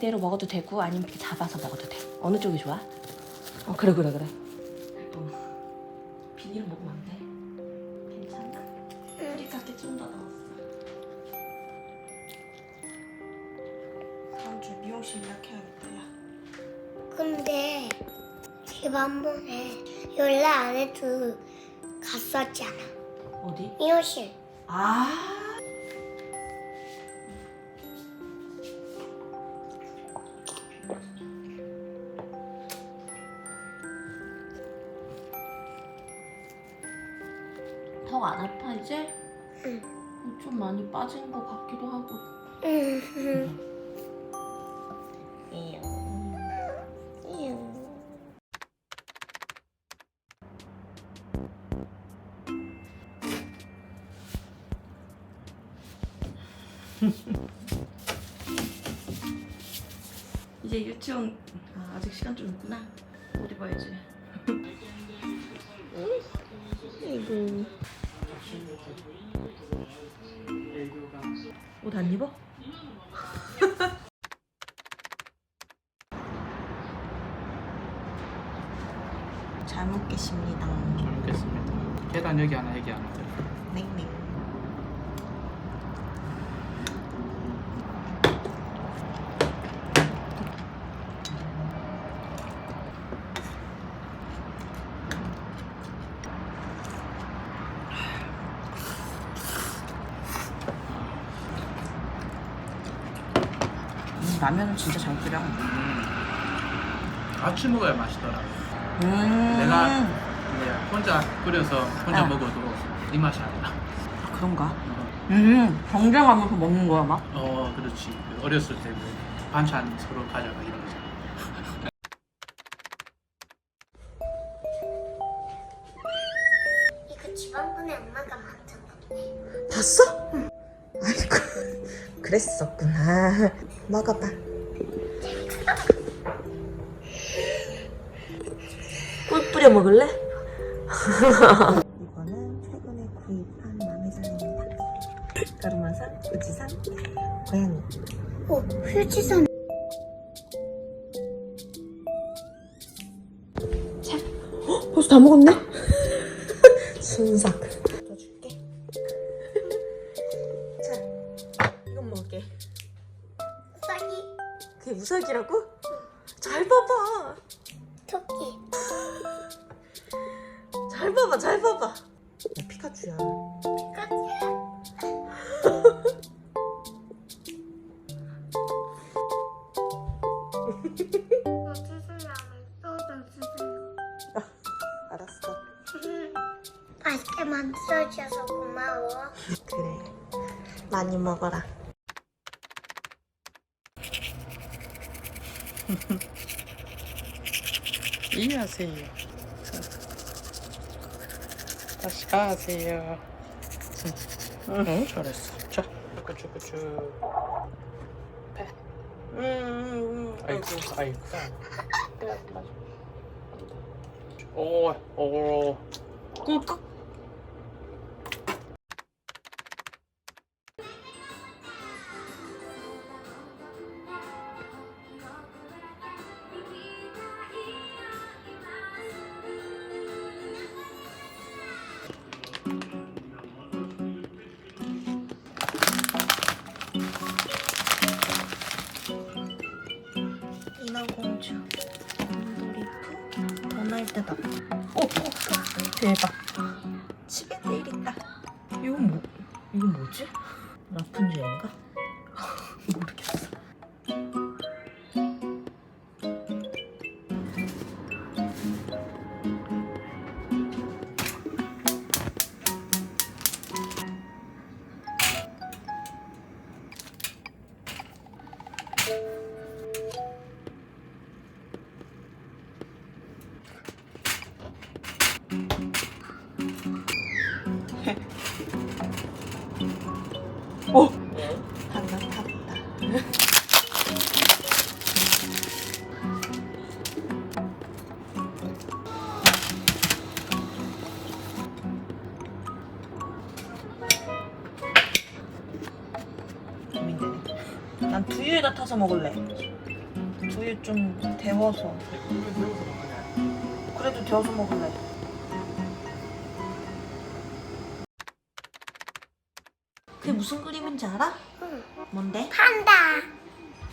이대로 먹어도 되고 아니면 이렇게 잡아서 먹어도 돼. 어느 쪽이 좋아? 어 그래 그래 그래. 어. 비닐을 먹으면 안 돼. 괜찮아. 뿌리카게 좀더 넣었어. 다음 주 미용실 예약해야겠다. 야. 근데 지난번에 연락 안 해도 갔었잖아. 어디? 미용실. 아. 빠진 것 같기도 하고. 응. 이제 유치원 아, 아직 시간 좀 있구나. 옷 입어야지. 아이고. 옷 안 입어? 잘 먹겠습니다. 잘 먹겠습니다. 계단 여기 하나 여기 하나. 냉냉. 음, 라면은 진짜 잘 끓여. 같이 먹어야 맛있더라고. 음. 내가 이제 혼자 끓여서 혼자 아. 먹어도 이 맛이 안 나. 아, 그런가? 음, 경쟁하면서 먹는 거야, 막? 어, 그렇지. 어렸을 때 뭐 반찬 서로 가져가 이런. 이거 그랬었구나. 먹어봐. 꿀 뿌려 먹을래? 이거는 최근에 구입한 마매산입니다. 가루마산, 우지산, 고양이. 오, 휴지선. 자, 어, 벌써 다 먹었네? 순삭. 우삭이라고? 잘 봐봐. 토끼. 잘 봐봐, 잘 봐봐. 야, 피카츄야. 알았어. 맛있게 만들어줘서 고마워. 그래. 많이 먹어라. 이해하세요. 다시 가세요. 응, 잘했어. 자, 쭉쭉쭉. 배. 음, 음, 음. 아이고, 아이고. 오, 오. 꿀꺽. 인어공주, 곰돌이푸, 도날드다. 오, 오, 대박. 집에 내일 있다. 이건 뭐? 이건 뭐지? 고민되네. 난 두유에다 타서 먹을래. 두유 좀 데워서. 그래도 데워서 먹을래. 그게 무슨 그림인지 알아? 응. 뭔데? 판다.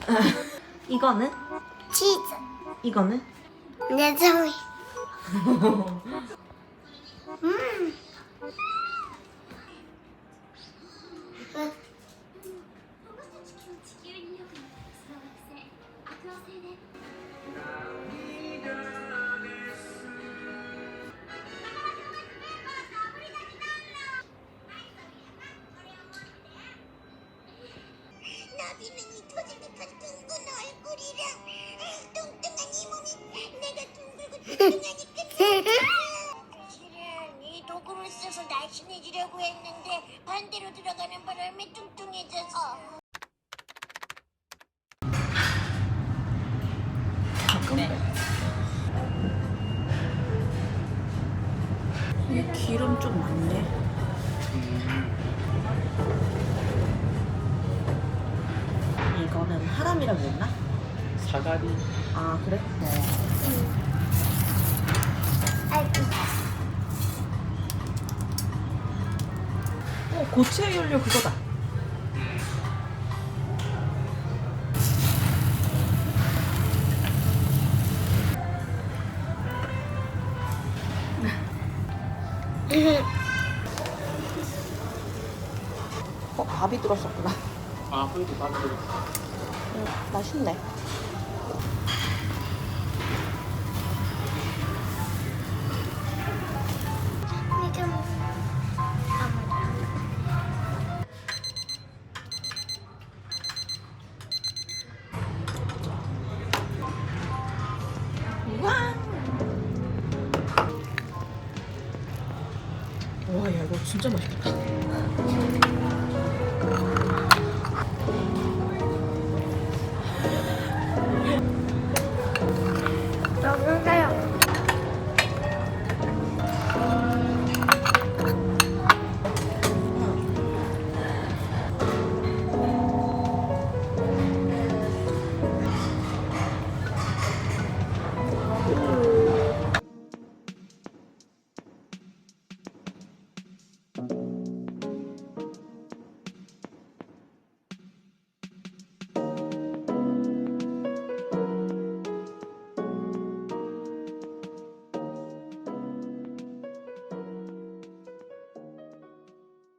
이거는? 치즈. 이거는? 내정이. 사실은 이 도구를 써서 날씬해지려고 했는데 반대로 들어가는 바람에 뚱뚱해져서 이 기름 좀 많네. 이거는 하람이라고 했나? 사다리. 아 그래? 네. 어 고체 연료 그거다. 어 밥이 들었었구나. 아, 그래도 밥을. 음, 맛있네.